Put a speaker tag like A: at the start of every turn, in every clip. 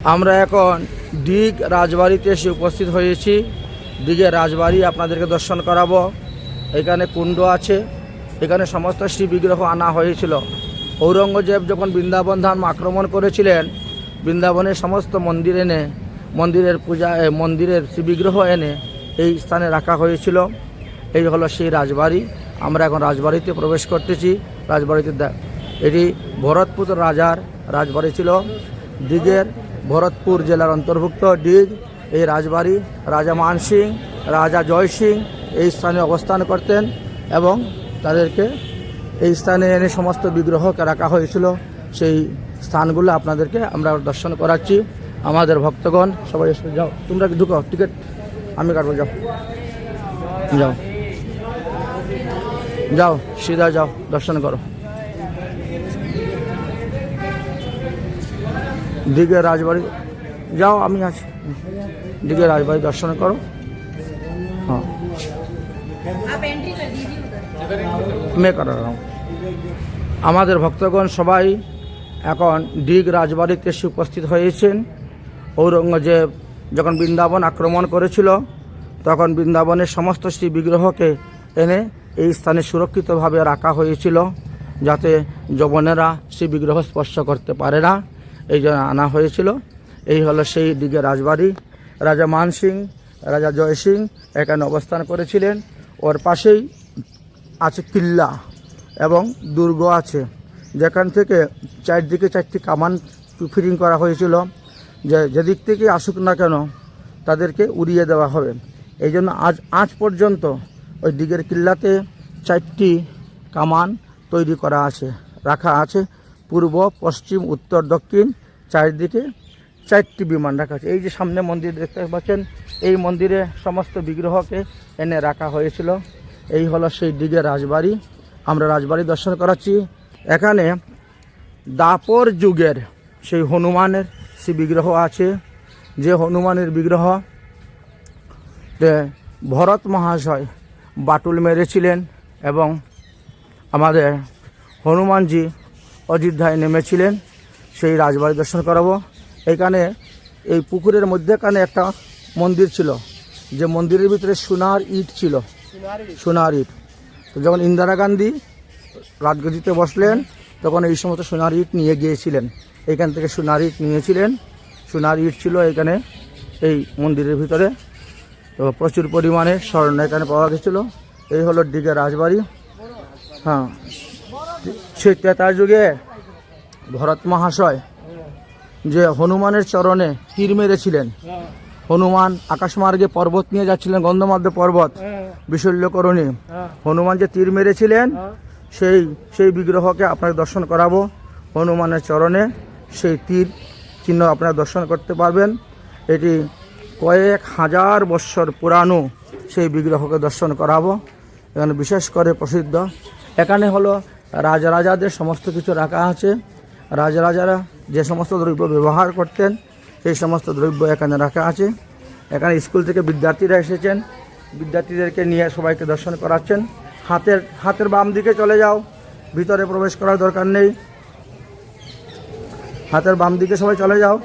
A: আমরা এখন দিগ রাজবাড়িতে এসে উপস্থিত হয়েছি। দিঘের রাজবাড়ি আপনাদেরকে দর্শন করাবো। এখানে কুণ্ড আছে। এখানে সমস্ত শ্রী বিগ্রহ আনা হয়েছিল। ঔরঙ্গজেব যখন বৃন্দাবন ধাম আক্রমণ করেছিলেন, বৃন্দাবনের সমস্ত মন্দির এনে, মন্দিরের পূজা মন্দিরের শ্রীবিগ্রহ এনে এই স্থানে রাখা হয়েছিল। এই হলো সেই রাজবাড়ি। আমরা এখন রাজবাড়িতে প্রবেশ করতেছি। রাজবাড়িতে এটি ভরতপুর রাজার রাজবাড়ি ছিল। দিঘের ভরতপুর জেলার অন্তর্ভুক্ত ডিগ এই রাজবাড়ি, রাজা মান সিং রাজা জয় সিং এই স্থানে অবস্থান করতেন এবং তাদেরকে এই স্থানে এনে সমস্ত বিগ্রহকে রাখা হয়েছিল। সেই স্থানগুলো আপনাদেরকে আমরা দর্শন করাচ্ছি। আমাদের ভক্তগণ, সবাই এসে যাও। তোমরা ঢুকো টিকিট? আমি কাটবো, যাও। যাও। যাও, সিধা যাও, দর্শন করো। দিঘে রাজবাড়ি। যাও, আমি আছি। দিঘে রাজবাড়ি দর্শন করো। হ্যাঁ। আমাদের ভক্তগণ সবাই এখন দিগ রাজবাড়িতে এসে উপস্থিত হয়েছেন। ঔরঙ্গজেব যখন বৃন্দাবন আক্রমণ করেছিল, তখন বৃন্দাবনের সমস্ত শ্রী বিগ্রহকে এনে এই স্থানে সুরক্ষিতভাবে রাখা হয়েছিল, যাতে যবনেরা শ্রী বিগ্রহ স্পর্শ করতে পারে না। এই জন্য আনা হয়েছিল। এই হলো সেই দিকে রাজবাড়ি। রাজা মান সিং, রাজা জয় সিং এখানে অবস্থান করেছিলেন। ওর পাশেই আছে কিল্লা এবং দুর্গ আছে। যেখান থেকে চারদিকে চারটি কামান ফিরিং করা হয়েছিল। যে যেদিক থেকে আসুক না কেন তাদেরকে উড়িয়ে দেওয়া হবে। এই জন্য আজ আজ পর্যন্ত ওই দিকের কিল্লাতে চারটি কামান তৈরি করা আছে, রাখা আছে। পূর্ব, পশ্চিম, উত্তর, দক্ষিণ চারিদিকে চারটি বিমান রাখা আছে। এই যে সামনে মন্দির দেখতে পাচ্ছেন, এই মন্দিরে সমস্ত বিগ্রহকে এনে রাখা হয়েছিল। এই হলো সেই দিকে রাজবাড়ি। আমরা রাজবাড়ি দর্শন করাচ্ছি। এখানে দাপর যুগের সেই হনুমানের সেই বিগ্রহ আছে। যে হনুমানের বিগ্রহ ভরত মহাশয় বাটুল মেরেছিলেন এবং আমাদের হনুমানজি অযোধ্যায় নেমেছিলেন সেই রাজবাড়ি দর্শন করাবো। এখানে এই পুকুরের মধ্যেখানে একটা মন্দির ছিল যে মন্দিরের ভিতরে সোনার ইট ছিল। সোনার ইট? তো যখন ইন্দিরা গান্ধী রাজগদিতে বসলেন তখন এই সমস্ত সোনার ইট নিয়ে গিয়েছিলেন। এইখান থেকে সোনার ইট নিয়েছিলেন। সোনার ইট ছিল এখানে এই মন্দিরের ভিতরে। তো প্রচুর পরিমাণে স্বর্ণ এখানে পাওয়া গেছিল। এই হলো দিঘা রাজবাড়ি। হ্যাঁ। সেই যুগে ভরত মহাশয় যে হনুমানের চরণে তীর মেরেছিলেন। হনুমান আকাশমার্গে পর্বত নিয়ে যাচ্ছিলেন গন্ধমাধ্য পর্বত, বিশল্যকরণী। হনুমান যে তীর মেরেছিলেন, সেই সেই বিগ্রহকে আপনাকে দর্শন করাবো। হনুমানের চরণে সেই তীর চিহ্ন আপনারা দর্শন করতে পারবেন। এটি কয়েক হাজার বৎসর পুরানো সেই বিগ্রহকে দর্শন করাবো। এখানে বিশেষ করে প্রসিদ্ধ। এখানে হলো রাজরাজাদের সমস্ত কিছু রাখা আছে। রাজরাজারা যে সমস্ত দ্রব্য ব্যবহার করতেন, সেই সমস্ত দ্রব্য এখানে রাখা আছে। এখানে স্কুল থেকে বিদ্যার্থীরা এসেছেন। বিদ্যার্থীদেরকে নিয়ে সবাইকে দর্শন করাচ্ছেন। হাতের হাতের বাম দিকে চলে যাও। ভিতরে প্রবেশ করার দরকার নেই। হাতের বাম দিকে সবাই চলে যাও।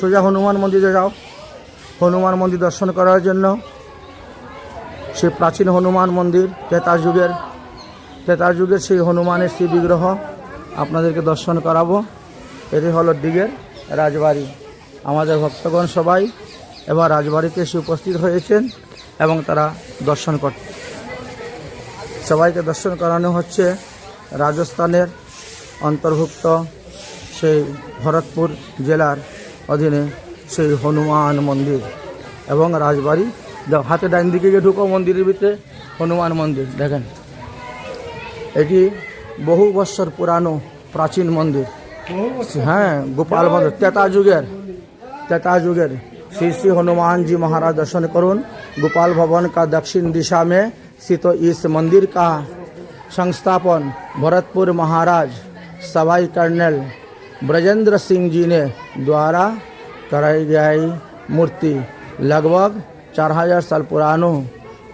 A: সোজা হনুমান মন্দিরে যাও। হনুমান মন্দির দর্শন করার জন্য। সে প্রাচীন হনুমান মন্দির তেতার যুগের তেতার যুগের সেই হনুমানের সেই বিগ্রহ আপনাদেরকে দর্শন করাবো। এটি হলো দিঘের রাজবাড়ি। আমাদের ভক্তগণ সবাই এবার রাজবাড়িতে এসে উপস্থিত হয়েছেন এবং তারা দর্শন কর সবাইকে দর্শন করানো হচ্ছে রাজস্থানের অন্তর্ভুক্ত সেই ভরতপুর জেলার অধীনে সেই হনুমান মন্দির এবং রাজবাড়ি। হাতে ডাইন দিকে গিয়ে ঢুকো মন্দিরের ভিতরে। হনুমান মন্দির, দেখেন। এটি বহু বৎসর পুরানো প্রাচীন মন্দির হ্যাঁ গোপাল মন্দির তেতা যুগের तेता युगर श्री श्री हनुमान जी महाराज दर्शन करुन गोपाल भवन का दक्षिण दिशा में स्थित इस मंदिर का संस्थापन भरतपुर महाराज सवाई कर्नल ब्रजेंद्र सिंह जी ने द्वारा कराई गई मूर्ति लगभग चार हजार साल पुरानो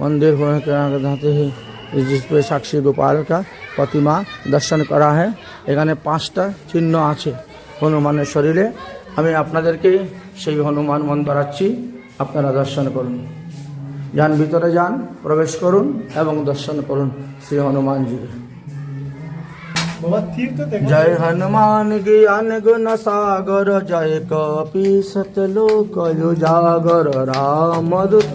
A: मंदिर होने के जाते ही जिस पे साक्षी गोपाल का प्रतिमा दर्शन करा है এখানে পাঁচটা চিহ্ন আছে হনুমানের শরীরে আমি আপনাদেরকে সেই হনুমান মন বাড়াচ্ছি আপনারা দর্শন করুন যান ভিতরে যান প্রবেশ করুন এবং দর্শন করুন শ্রী হনুমানজিকে
B: তীর
A: হনুমান জ্ঞান গুণ সাগর জয় কপি সতলোক উজাগর রাম দূত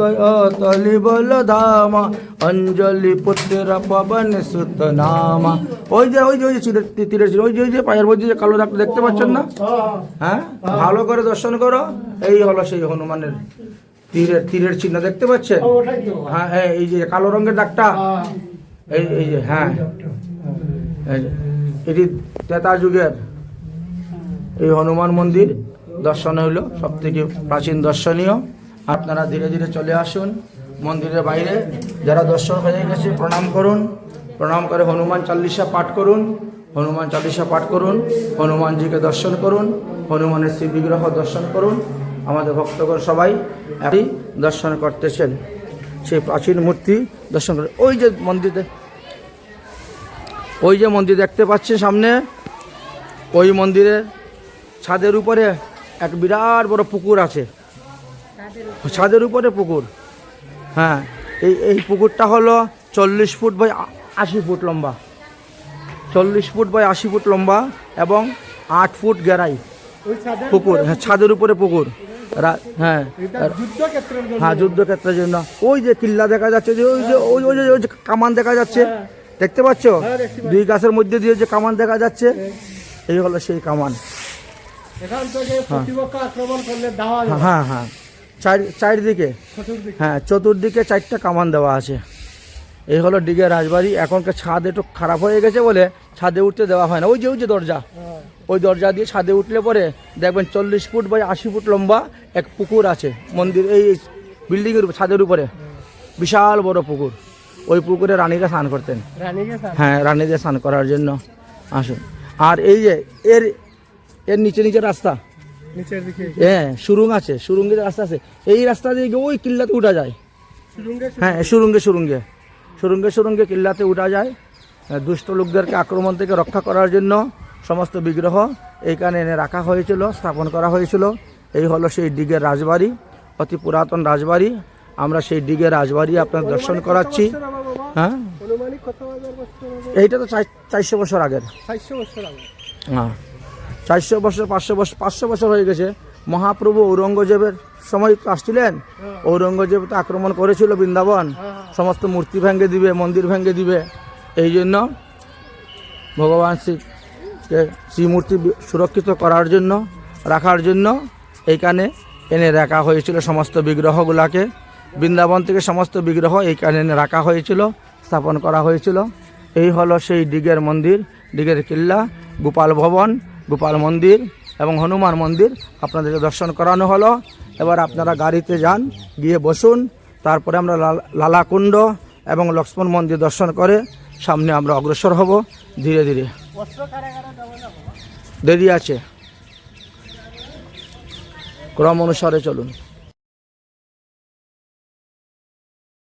A: তলি বল ধামা অঞ্জলি পুত্র পবন সুত নামা। ওই যে ওই যে ওই যে তীরের ছিল, ওই যে ওই যে পায়ের মধ্যে যে কালো দাগটা দেখতে পাচ্ছেন না? হ্যাঁ ভালো করে দর্শন করো। এই হলো সেই হনুমানের তীরের তীরের চিহ্ন দেখতে পাচ্ছেন? হ্যাঁ এই- যে কালো রঙের দাগটা।
B: হ্যাঁ।
A: এই এই যে হ্যাঁ। এই যে, এটি তেতা যুগের এই হনুমান মন্দির। দর্শন হইল সব থেকে প্রাচীন দর্শনীয়। আপনারা ধীরে ধীরে চলে আসুন মন্দিরের বাইরে। যারা দর্শন হয়ে গেছে, প্রণাম করুন। প্রণাম করে হনুমান চাল্লিশা পাঠ করুন। হনুমান চাল্লিশা পাঠ করুন। হনুমানজিকে দর্শন করুন। হনুমানের শ্রী বিগ্রহ দর্শন করুন। আমাদের ভক্তগণ সবাই একই দর্শন করতেছেন। সেই প্রাচীন মূর্তি দর্শন করে ওই যে মন্দিরে ওই যে মন্দির দেখতে পাচ্ছেন সামনে ওই মন্দিরের ছাদের উপরে এক বিরাট বড় পুকুর আছে। ছাদের উপরে পুকুর। হ্যাঁ এই এই পুকুরটা হলো চল্লিশ ফুট বাই আশি ফুট লম্বা। চল্লিশ ফুট বাই আশি ফুট লম্বা এবং আট ফুট গেরাই পুকুর হ্যাঁ ছাদের উপরে পুকুর। হ্যাঁ হ্যাঁ যুদ্ধক্ষেত্রের জন্য। ওই যে কিল্লা দেখা যাচ্ছে যে ওই যে ওই ওই যে ওই যে কামান দেখা যাচ্ছে। দেখতে পাচ্ছ?
B: হ্যাঁ।
A: দুই গাছের মধ্যে দিয়ে যে কামান দেখা যাচ্ছে এই হলো সেই কামান। হ্যাঁ হ্যাঁ চার চারিদিকে হ্যাঁ চতুর্দিকে চারটা কামান দেওয়া আছে। এই হলো ডিগের রাজবাড়ি। এখনকার ছাদ একটু খারাপ হয়ে গেছে বলে ছাদে উঠতে দেওয়া হয় না। ওই যে ওই যে দরজা।
B: হ্যাঁ।
A: ওই দরজা দিয়ে ছাদে উঠলে পরে দেখবেন চল্লিশ ফুট বা আশি ফুট লম্বা এক পুকুর আছে। মন্দির এই বিল্ডিংয়ের ছাদের উপরে। বিশাল বড় পুকুর। ওই পুকুরে রানীরা স্নান করতেন। হ্যাঁ রানীদের স্নান করার জন্য। আসুন। আর এই যে এর এর নিচে নিচে রাস্তা। হ্যাঁ সুরুং আছে সুরুঙ্গের রাস্তা আছে। এই রাস্তা দিয়ে ওই কিল্লাতে উঠা যায়। হ্যাঁ সুরুঙ্গে সুরুঙ্গে। সুরুঙ্গে সুরুঙ্গে কিল্লাতে উঠা যায়। আহ, দুষ্ট লোকদেরকে আক্রমণ থেকে রক্ষা করার জন্য সমস্ত বিগ্রহ এইখানে এনে রাখা হয়েছিল স্থাপন করা হয়েছিল। এই হলো সেই ডিগের রাজবাড়ি অতি পুরাতন রাজবাড়ি। আমরা সেই ডিগের রাজবাড়ি আপনার দর্শন করাচ্ছি। হ্যাঁ? এইটা তো চার- চারশো বছর আগের।
B: চারশো বছর আগে।
A: হ্যাঁ চারশো বছর পাঁচশো বছর পাঁচশো বছর হয়ে গেছে। মহাপ্রভু ঔরঙ্গজেবের সময় তো আসছিলেন। ঔরঙ্গজেব তো আক্রমণ করেছিল বৃন্দাবন। সমস্ত মূর্তি ভেঙে দিবে মন্দির ভেঙে দিবে। এই জন্য ভগবান শ্রীকে শ্রীমূর্তি সুরক্ষিত করার জন্য রাখার জন্য এইখানে এনে রাখা হয়েছিল সমস্ত বিগ্রহগুলাকে। বৃন্দাবন থেকে সমস্ত বিগ্রহ এইখানে এনে রাখা হয়েছিল। স্থাপন করা হয়েছিল। এই হলো সেই ডিগের মন্দির ডিগের কিল্লা, গোপাল ভবন, গোপাল মন্দির এবং হনুমান মন্দির। আপনাদেরকে দর্শন করানো হলো। এবার আপনারা গাড়িতে যান, গিয়ে বসুন। তারপরে আমরা লাল- লালাকুণ্ড এবং লক্ষ্মণ মন্দির দর্শন করে সামনে আমরা অগ্রসর হব। ধীরে ধীরে। দেরি আছে। ক্রম অনুসারে চলুন।